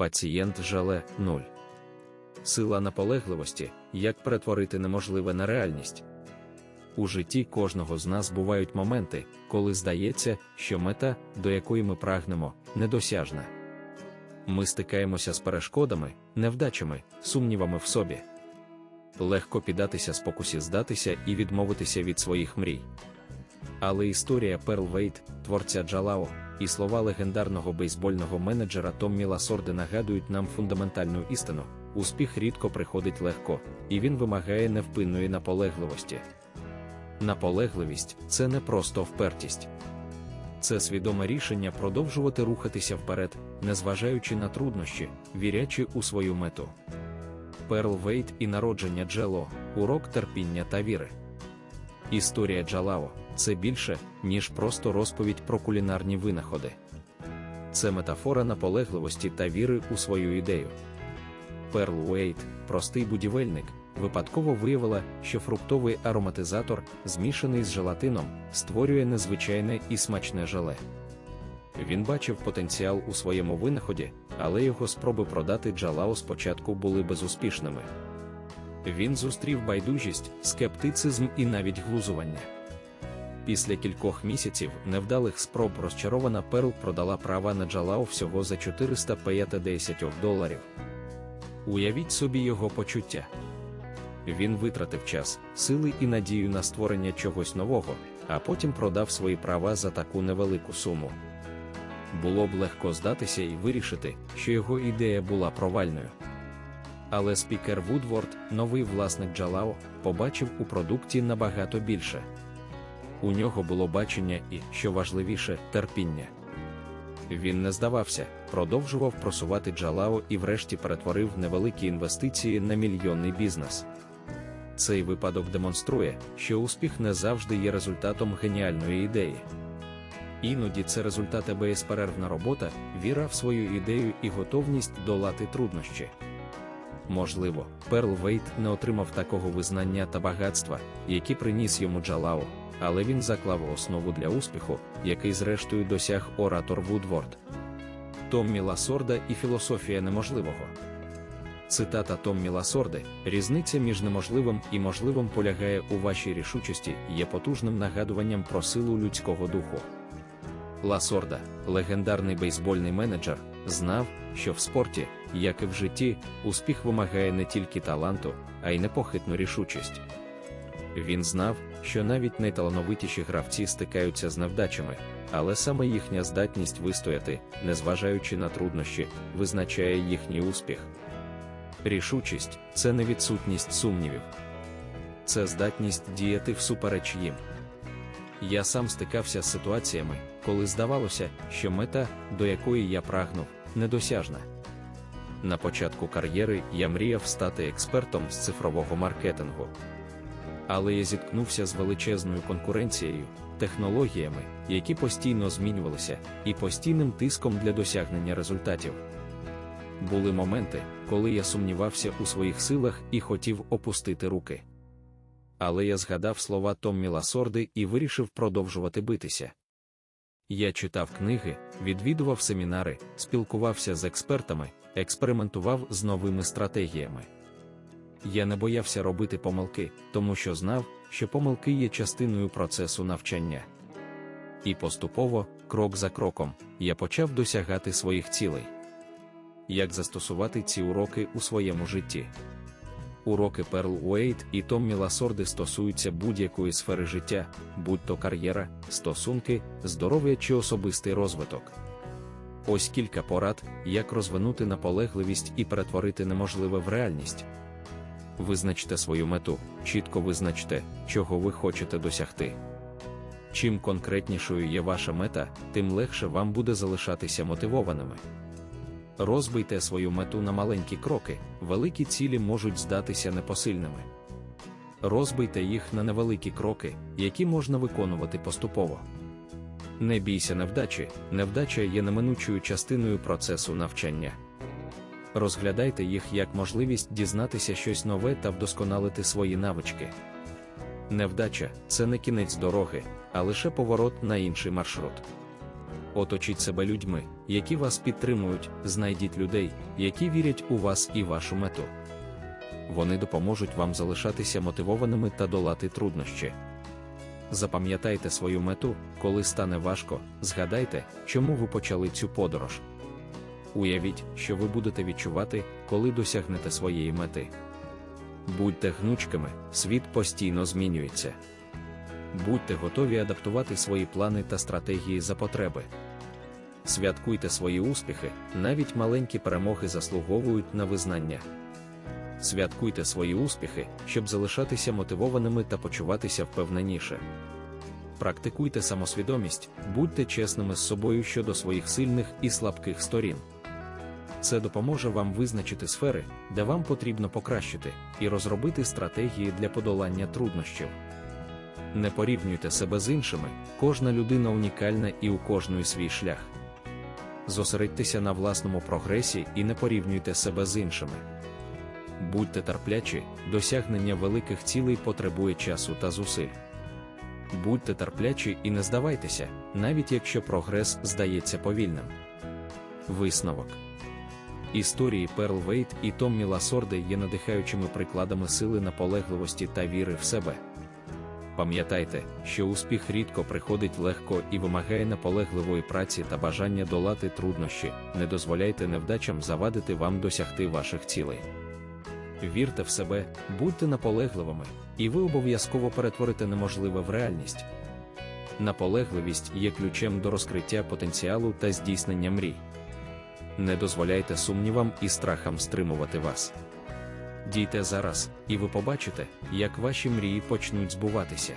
Пацієнт жале 0. Сила наполегливості, як перетворити неможливе на реальність. У житті кожного з нас бувають моменти, коли здається, що мета, до якої ми прагнемо, недосяжна. Ми стикаємося з перешкодами, невдачами, сумнівами в собі. Легко піддатися спокусі здатися і відмовитися від своїх мрій. Але історія Перл Вейт, творця Джалао, і слова легендарного бейсбольного менеджера Томмі Ласорди нагадують нам фундаментальну істину: успіх рідко приходить легко, і він вимагає невпинної наполегливості. Наполегливість це не просто впертість. Це свідоме рішення продовжувати рухатися вперед, незважаючи на труднощі, вірячи у свою мету. Перл Вейт і народження Джело урок терпіння та віри. Історія Джалао це більше, ніж просто розповідь про кулінарні винаходи. Це метафора наполегливості та віри у свою ідею. Перл Уейт, простий будівельник, випадково виявила, що фруктовий ароматизатор, змішаний з желатином, створює незвичайне і смачне желе. Він бачив потенціал у своєму винаході, але його спроби продати Джалао спочатку були безуспішними. Він зустрів байдужість, скептицизм і навіть глузування. Після кількох місяців невдалих спроб розчарована Перл продала права на Джалао всього за 450 доларів. Уявіть собі його почуття. Він витратив час, сили і надію на створення чогось нового, а потім продав свої права за таку невелику суму. Було б легко здатися і вирішити, що його ідея була провальною. Але спікер Вудворд, новий власник Джалао, побачив у продукті набагато більше. У нього було бачення і, що важливіше, терпіння. Він не здавався, продовжував просувати Джалао і врешті перетворив невеликі інвестиції на мільйонний бізнес. Цей випадок демонструє, що успіх не завжди є результатом геніальної ідеї. Іноді це результат безперервна робота, віра в свою ідею і готовність долати труднощі. Можливо, Перл Вейт не отримав такого визнання та багатства, які приніс йому Джалао, але він заклав основу для успіху, який зрештою досяг оратор Вудворд. Томмі Ласорда і філософія неможливого. Цитата Томмі Ласорди: різниця між неможливим і можливим полягає у вашій рішучості, є потужним нагадуванням про силу людського духу. Ласорда, легендарний бейсбольний менеджер, знав, що в спорті, як і в житті, успіх вимагає не тільки таланту, а й непохитну рішучість. Він знав, що навіть найталановитіші гравці стикаються з невдачами, але саме їхня здатність вистояти, незважаючи на труднощі, визначає їхній успіх. Рішучість це не відсутність сумнівів, це здатність діяти всупереч їм. Я сам стикався з ситуаціями, коли здавалося, що мета, до якої я прагнув, недосяжна. На початку кар'єри я мріяв стати експертом з цифрового маркетингу. Але я зіткнувся з величезною конкуренцією, технологіями, які постійно змінювалися, і постійним тиском для досягнення результатів. Були моменти, коли я сумнівався у своїх силах і хотів опустити руки. Але я згадав слова Томмі Ласорди і вирішив продовжувати битися. Я читав книги, відвідував семінари, спілкувався з експертами, експериментував з новими стратегіями. Я не боявся робити помилки, тому що знав, що помилки є частиною процесу навчання. І поступово, крок за кроком, я почав досягати своїх цілей. Як застосувати ці уроки у своєму житті? Уроки Перл Уейт і Томмі Ласорди стосуються будь-якої сфери життя, будь-то кар'єра, стосунки, здоров'я чи особистий розвиток. Ось кілька порад, як розвинути наполегливість і перетворити неможливе в реальність. Визначте свою мету, чітко визначте, чого ви хочете досягти. Чим конкретнішою є ваша мета, тим легше вам буде залишатися мотивованими. Розбийте свою мету на маленькі кроки, великі цілі можуть здатися непосильними. Розбийте їх на невеликі кроки, які можна виконувати поступово. Не бійся невдачі, невдача є неминучою частиною процесу навчання. Розглядайте їх як можливість дізнатися щось нове та вдосконалити свої навички. Невдача це не кінець дороги, а лише поворот на інший маршрут. Оточіть себе людьми, які вас підтримують, знайдіть людей, які вірять у вас і вашу мету. Вони допоможуть вам залишатися мотивованими та долати труднощі. Запам'ятайте свою мету, коли стане важко, згадайте, чому ви почали цю подорож. Уявіть, що ви будете відчувати, коли досягнете своєї мети. Будьте гнучкими, світ постійно змінюється. Будьте готові адаптувати свої плани та стратегії за потреби. Святкуйте свої успіхи, навіть маленькі перемоги заслуговують на визнання. Святкуйте свої успіхи, щоб залишатися мотивованими та почуватися впевненіше. Практикуйте самосвідомість, будьте чесними з собою щодо своїх сильних і слабких сторін. Це допоможе вам визначити сфери, де вам потрібно покращити, і розробити стратегії для подолання труднощів. Не порівнюйте себе з іншими, кожна людина унікальна і у кожної свій шлях. Зосередьтеся на власному прогресі і не порівнюйте себе з іншими. Будьте терплячі, досягнення великих цілей потребує часу та зусиль. Будьте терплячі і не здавайтеся, навіть якщо прогрес здається повільним. Висновок Історії Перл Вейт і Томмі Ласорди є надихаючими прикладами сили наполегливості та віри в себе. Пам'ятайте, що успіх рідко приходить легко і вимагає наполегливої праці та бажання долати труднощі, не дозволяйте невдачам завадити вам досягти ваших цілей. Вірте в себе, будьте наполегливими, і ви обов'язково перетворите неможливе в реальність. Наполегливість є ключем до розкриття потенціалу та здійснення мрій. Не дозволяйте сумнівам і страхам стримувати вас. Дійте зараз, і ви побачите, як ваші мрії почнуть збуватися.